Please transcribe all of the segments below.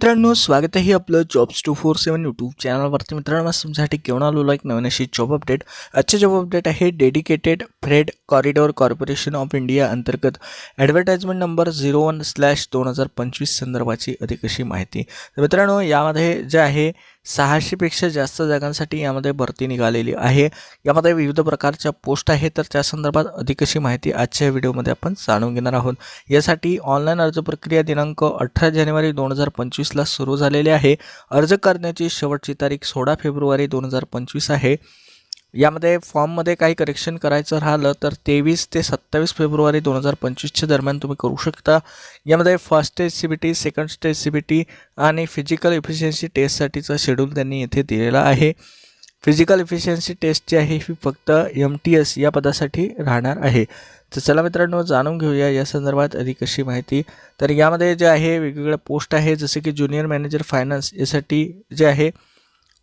मित्रांनो स्वागत आहे आपलं jobs two four seven YouTube चॅनलवरती मित्रांनो आज तुमच्यासाठी घेऊन आलो एक नवीन अशी जॉब अपडेट आजचे जॉब अपडेट आहे dedicated freight corridor corporation of India अंतर्गत advertisement number zero one slash दोन हजार पंचवीस संदर्भाची अधिक अशी माहिती. तर मित्रांनो यामध्ये जे आहे सहाशेपेक्षा जास्त जागांसाठी यामध्ये भरती निघालेली आहे. यामध्ये विविध प्रकारच्या पोस्ट आहे तर त्या संदर्भात अधिक अशी माहिती आजच्या व्हिडिओमध्ये आपण जाणून घेणार आहोत. यासाठी ऑनलाईन अर्ज प्रक्रिया दिनांक अठरा जानेवारी दोन हजार पंचवीसला सुरू झालेली आहे. अर्ज करण्याची शेवटची तारीख सोळा फेब्रुवारी दोन हजार पंचवीस आहे. यामध्ये फॉर्ममध्ये काही करेक्शन करायचं राहिलं तर तेवीस ते सत्तावीस फेब्रुवारी दोन हजार पंचवीसच्या दरम्यान तुम्ही करू शकता. यामध्ये first stage C B T second stage C B T आणि फिजिकल इफिशियन्सी टेस्टसाठीचा शेड्यूल त्यांनी येथे दिलेला आहे. फिजिकल इफिशियन्सी टेस्ट जी आहे ही फक्त एम टी एस या पदासाठी राहणार आहे. तर चला मित्रांनो जाणून घेऊया या संदर्भात अधिक अशी माहिती. तर यामध्ये जे आहे वेगवेगळ्या पोस्ट आहे जसे की ज्युनियर मॅनेजर फायनान्स यासाठी जे आहे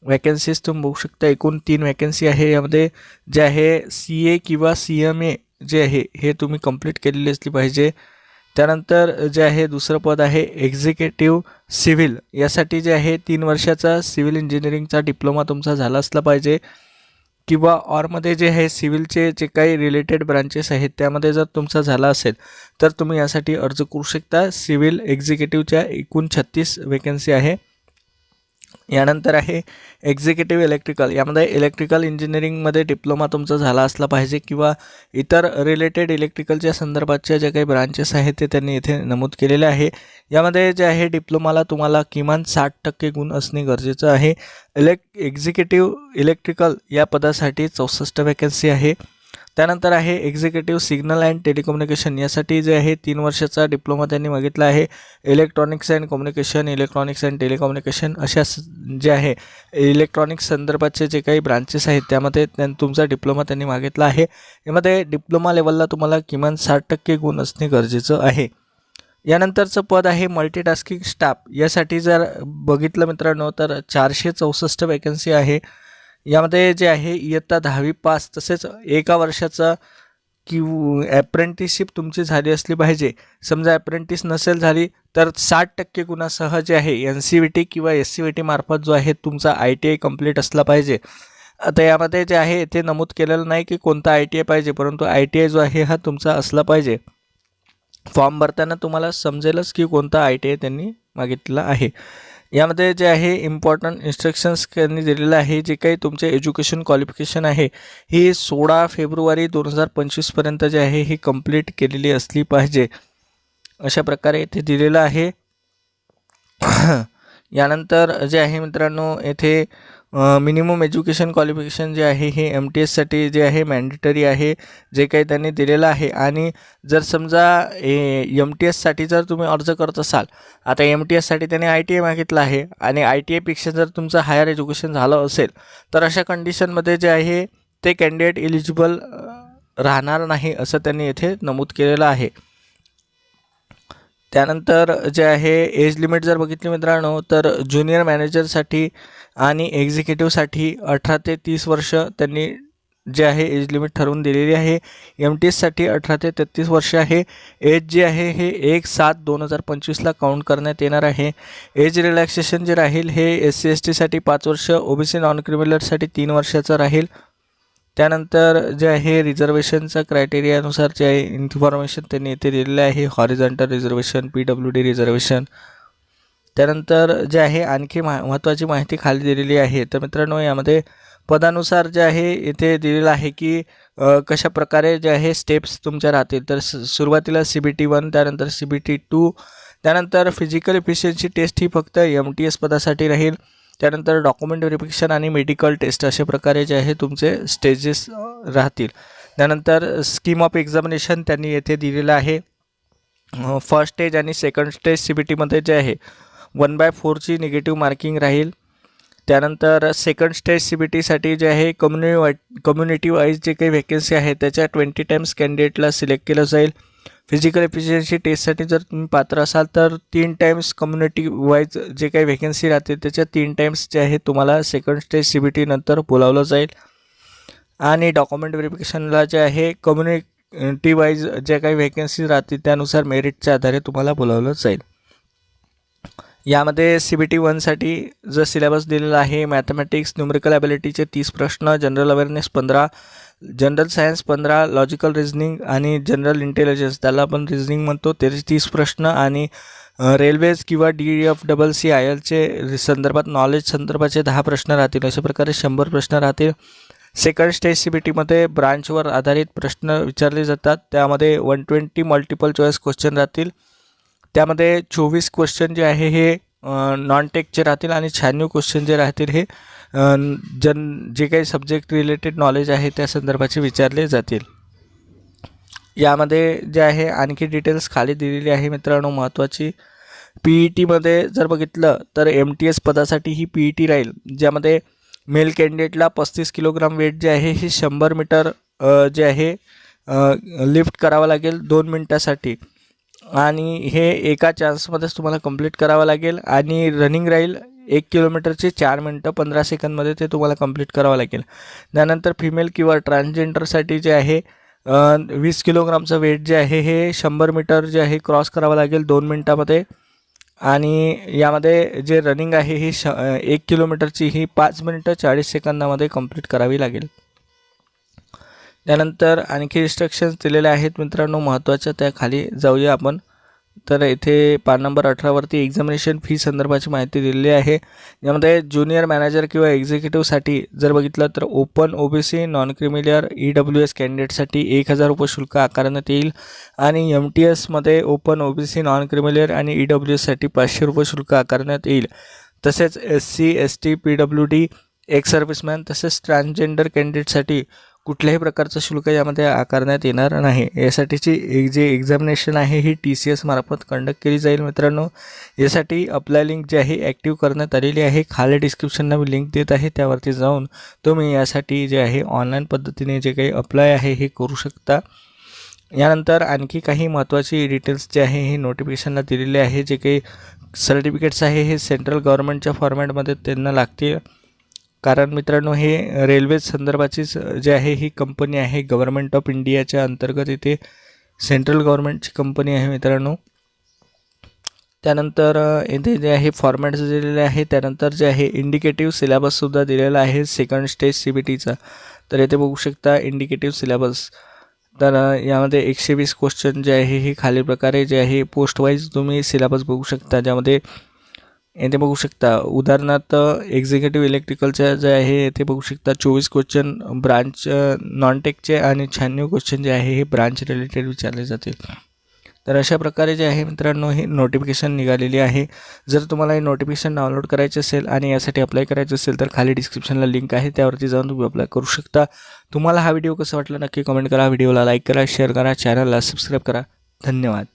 वॅकन्सीज तुम्ही बघू शकता. एकूण तीन वॅकन्सी आहे. यामध्ये जे आहे सी ए किंवा सी एम ए जे आहे हे तुम्ही कंप्लीट केलेली असली पाहिजे. त्यानंतर जे आहे दुसरं पद आहे एक्झिक्युटिव्ह सिव्हिल यासाठी जे आहे तीन वर्षाचा सिव्हिल इंजिनिअरिंगचा डिप्लोमा तुमचा झाला असला पाहिजे. किंवा ऑरमध्ये जे आहे सिव्हिलचे जे काही रिलेटेड ब्रांचेस आहेत त्यामध्ये जर तुमचा झाला असेल तर तुम्ही यासाठी अर्ज करू शकता. सिव्हिल एक्झिक्युटिव्हच्या एकूण छत्तीस वेकन्सी आहे. यानंतर आहे एक्झिक्युटिव्ह इलेक्ट्रिकल यामध्ये इलेक्ट्रिकल इंजिनिअरिंगमध्ये डिप्लोमा तुमचा झाला असला पाहिजे किंवा इतर रिलेटेड इलेक्ट्रिकलच्या संदर्भातच्या ज्या काही ब्रांचेस आहेत ते त्यांनी इथे नमूद केलेले आहे. यामध्ये जे आहे डिप्लोमाला तुम्हाला किमान साठ टक्के गुण असणे गरजेचं आहे. इलेक् एक्झिक्युटिव्ह इलेक्ट्रिकल या पदासाठी चौसष्ट वॅकन्सी आहे. त्यानंतर आहे एक्झिक्युटिव्ह सिग्नल अँड टेलिकम्युनिकेशन यासाठी जे आहे तीन वर्षाचा डिप्लोमा त्यांनी मागितला आहे. Electronics and communication electronics and telecommunication अशा जे आहे इलेक्ट्रॉनिक्स संदर्भाचे जे काही ब्रांचेस आहेत त्यामध्ये त्यां तुमचा डिप्लोमा त्यांनी मागितला आहे. यामध्ये डिप्लोमा लेवलला तुम्हाला किमान साठ टक्के गुण असणे गरजेचं आहे. यानंतरचं पद आहे मल्टीटास्किंग स्टाफ यासाठी जर बघितलं मित्रांनो तर चारशे चौसष्ट वॅकन्सी आहे. यामध्ये जे आहे इयत्ता दहावी पास तसेच एका वर्षाचा कि ॲप्रेंटिसशिप तुमची झाली असली पाहिजे. समजा ॲप्रेंटिस नसेल झाली तर साठ टक्के गुणासह जे आहे एन सी व्ही टी किंवा एस सी व्ही टी मार्फत जो आहे तुमचा आय टी आय कंप्लीट असला पाहिजे. आता यामध्ये जे आहे ते नमूद केलेलं नाही की कोणता आय टी आय पाहिजे परंतु आय टी आय जो आहे हा तुमचा असला पाहिजे. फॉर्म भरताना तुम्हाला समजेलच की कोणता आय टी आय त्यांनी मागितलेला आहे. यामध्ये जे आहे इम्पॉर्टंट इन्स्ट्रक्शन्स त्यांनी दिलेलं आहे जे काही तुमचे एज्युकेशन क्वालिफिकेशन आहे ही सोळा फेब्रुवारी दोन हजार पंचवीसपर्यंत जे आहे ही कंप्लीट केलेली असली पाहिजे. अशा प्रकारे इथे दिलेलं आहे. यानंतर जे आहे मित्रांनो येथे मिनिमम एज्युकेशन क्वालिफिकेशन जे आहे हे एम टी एससाठी जे आहे मॅन्डेटरी आहे जे काही त्यांनी दिलेलं आहे. आणि जर समजा ए एम टी एससाठी जर तुम्ही अर्ज करत असाल आता एम टी एससाठी त्यांनी आय टी आय मागितलं आहे. आणि आय टी आयपेक्षा जर तुमचं हायर एज्युकेशन झालं असेल तर अशा कंडिशनमध्ये जे आहे ते कॅन्डिडेट इलिजिबल राहणार नाही असं त्यांनी येथे नमूद केलेलं आहे. त्यानंतर जे आहे एज लिमिट जर बघितली मित्रांनो तर ज्युनियर मॅनेजरसाठी आणि एक्झिक्युटिव्हसाठी अठरा ते तीस वर्ष त्यांनी जे आहे एज लिमिट ठरवून दिलेली आहे. एम टी एससाठी अठरा ते तेहतीस वर्ष आहे. एज जे आहे हे एक सात दोन हजार पंचवीसला काउंट करण्यात येणार आहे. एज रिलॅक्सेशन जे राहील हे एस सी एस टीसाठी पाच वर्ष ओ बी सी नॉन क्रिमिनलसाठी तीन वर्षाचं राहील. त्यानंतर जे आहे रिझर्वेशनचं क्रायटेरियानुसार जे आहे इन्फॉर्मेशन त्यांनी येथे दिलेलं आहे. Horizontal reservation P W D reservation त्यानंतर जे आहे आणखी मा महत्त्वाची माहिती खाली दिलेली आहे. तर मित्रांनो यामध्ये पदानुसार जे आहे इथे दिलेलं आहे की कशा प्रकारे जे आहे स्टेप्स तुमच्या राहतील. तर सुरुवातीला सी बी टी वन त्यानंतर सी बी टी टू त्यानंतर फिजिकल इफिशियन्सी टेस्ट ही फक्त एम टी एस पदासाठी राहील. त्यानंतर डॉक्युमेंट व्हेरिफिकेशन आणि मेडिकल टेस्ट अशा प्रकारे जे आहे तुमचे स्टेजेस राहतील. त्यानंतर स्कीम ऑफ एक्झामिनेशन त्यांनी येथे दिलेलं आहे. फर्स्ट स्टेज आणि सेकंड स्टेज सी बी टीमध्ये जे आहे वन बाय फोरची निगेटिव्ह मार्किंग राहील. त्यानंतर सेकंड स्टेज सी बी टीसाठी जे आहे कम्युनि कम्युनिटी वाईज जे काही व्हॅकन्सी आहे त्याच्या ट्वेंटी टाईम्स कॅन्डिडेटला सिलेक्ट केलं जाईल. फिजिकल एफिशियन्सी टेस्टसाठी जर तुम्ही पात्र असाल तर तीन टाईम्स कम्युनिटी वाईज जे काही व्हॅकन्सी राहते त्याच्या तीन टाईम्स जे आहे तुम्हाला सेकंड स्टेज सी बी टीनंतर बोलावलं जाईल. आणि डॉक्युमेंट व्हेरिफिकेशनला जे आहे कम्युनिटी वाईज ज्या काही व्हॅकन्सी राहतील त्यानुसार मेरिटच्या आधारे तुम्हाला बोलावलं जाईल. यामध्ये सी बी टी वनसाठी जो सिलेबस दिलेला आहे मॅथमॅटिक्स न्यूमरिकल ॲबिलिटीचे तीस प्रश्न जनरल अवेअरनेस पंधरा जनरल सायन्स पंधरा लॉजिकल रिझनिंग आणि जनरल इंटेलिजन्स. त्याला आपण रिझनिंग म्हणतो. त्याचे तीस प्रश्न आणि रेल्वेज किंवा D F double C I एलचे संदर्भात नॉलेज संदर्भाचे दहा प्रश्न राहतील. अशा प्रकारे शंभर प्रश्न राहतील. सेकंड स्टेज सी बी टीमध्ये ब्रांचवर आधारित प्रश्न विचारले जातात. त्यामध्ये one twenty multiple choice question राहतील. त्यामध्ये चोवीस क्वेश्चन जे आहे हे नॉन टेकचे राहतील आणि शहाण्णव क्वेश्चन जे राहतील हे जन जे काही सब्जेक्ट रिलेटेड नॉलेज आहे त्या संदर्भाचे विचारले जातील. यामध्ये जे आहे आणखी डिटेल्स खाली दिलेली आहे मित्रांनो महत्त्वाची. पी ई टीमध्ये जर बघितलं तर एम टी एस पदासाठी ही पी ई टी राहील ज्यामध्ये मेल कॅन्डिडेटला पस्तीस किलोग्राम वेट जे आहे हे शंभर मीटर जे आहे लिफ्ट करावं लागेल दोन मिनटासाठी. आणि हे एका चान्समध्येच तुम्हाला कंप्लीट करावं लागेल. आणि रनिंग राहील एक किलोमीटरचे चार मिनटं पंधरा सेकंदमध्ये ते तुम्हाला कंप्लीट करावं लागेल. त्यानंतर फिमेल किंवा ट्रान्सजेंडरसाठी जे आहे वीस किलोग्रामचं वेट जे आहे हे शंभर मीटर जे आहे क्रॉस करावं लागेल दोन मिनटामध्ये. आणि यामध्ये जे रनिंग आहे ही श एक किलोमीटरची ही पाच मिनटं चाळीस सेकंदामध्ये कंप्लीट करावी लागेल. त्यानंतर आणखी इन्स्ट्रक्शन्स दिलेले आहेत मित्रांनो महत्त्वाच्या त्या खाली जाऊया आपण. तर इथे पान नंबर अठरावरती एक्झामिनेशन फी संदर्भाची माहिती दिलेली आहे. यामध्ये ज्युनियर मॅनेजर किंवा एक्झिक्युटिव्हसाठी जर बघितलं तर open O B C non creamy layer E W S कॅन्डिडेटसाठी एक हजार रुपये शुल्क आकारण्यात येईल. आणि एम टी एसमध्ये open O B C non creamy layer आणि ई डब्ल्यू एससाठी पाचशे रुपये शुल्क आकारण्यात येईल. तसेच S C S T P W D ex serviceman तसेच ट्रान्सजेंडर कॅन्डिडेटसाठी कुठल्याही प्रकारचं शुल्क यामध्ये आकारण्यात येणार नाही. यासाठीची एक जे एक्झामिनेशन आहे ही टी सी एस मार्फत कंडक्ट केली जाईल मित्रांनो. यासाठी अप्लाय लिंक जी आहे ॲक्टिव्ह करण्यात आलेली आहे. खाली डिस्क्रिप्शनला मी लिंक देत आहे त्यावरती जाऊन तुम्ही यासाठी जे आहे ऑनलाईन पद्धतीने जे काही अप्लाय आहे हे करू शकता. यानंतर आणखी काही महत्त्वाची डिटेल्स जे आहे हे नोटिफिकेशनला दिलेले आहे. जे काही सर्टिफिकेट्स आहे हे सेंट्रल गव्हर्नमेंटच्या फॉर्मॅटमध्ये त्यांना लागतील. कारण मित्रांनो हे रेल्वे संदर्भाचीच जे आहे ही कंपनी आहे गव्हर्नमेंट ऑफ इंडियाच्या अंतर्गत इथे सेंट्रल गव्हर्नमेंटची कंपनी आहे मित्रांनो. त्यानंतर इथे येथे जे आहे फॉर्मॅट्स दिलेले आहे त्यानंतर जे आहे इंडिकेटिव्ह सिलेबससुद्धा दिलेला आहे सेकंड स्टेज सी बी टीचा. तर येथे बघू शकता इंडिकेटिव्ह सिलेबस. तर यामध्ये एकशे वीस क्वेश्चन जे आहे हे खालील प्रकारे जे आहे पोस्ट वाईज तुम्ही सिलेबस बघू शकता ज्यामध्ये येथे बघू शकता उदाहरणार्थ एक्झिक्युटिव्ह इलेक्ट्रिकलच्या जे आहे येथे बघू शकता चोवीस क्वेश्चन ब्रांच नॉन टेकचे आणि शहाण्णव क्वेश्चन जे आहे हे ब्रांच रिलेटेड विचारले जातील तर अशा प्रकारे जे आहे मित्रांनो हे नोटिफिकेशन निघालेली आहे. जर तुम्हाला हे नोटिफिकेशन डाउनलोड करायचे असेल आणि यासाठी अप्लाय करायचं असेल तर खाली डिस्क्रिप्शनला लिंक आहे त्यावरती जाऊन तुम्ही अप्लाय करू शकता. तुम्हाला हा व्हिडिओ कसा वाटला नक्की कमेंट करा. व्हिडिओला लाईक करा शेअर करा चॅनलला सबस्क्राईब करा. धन्यवाद.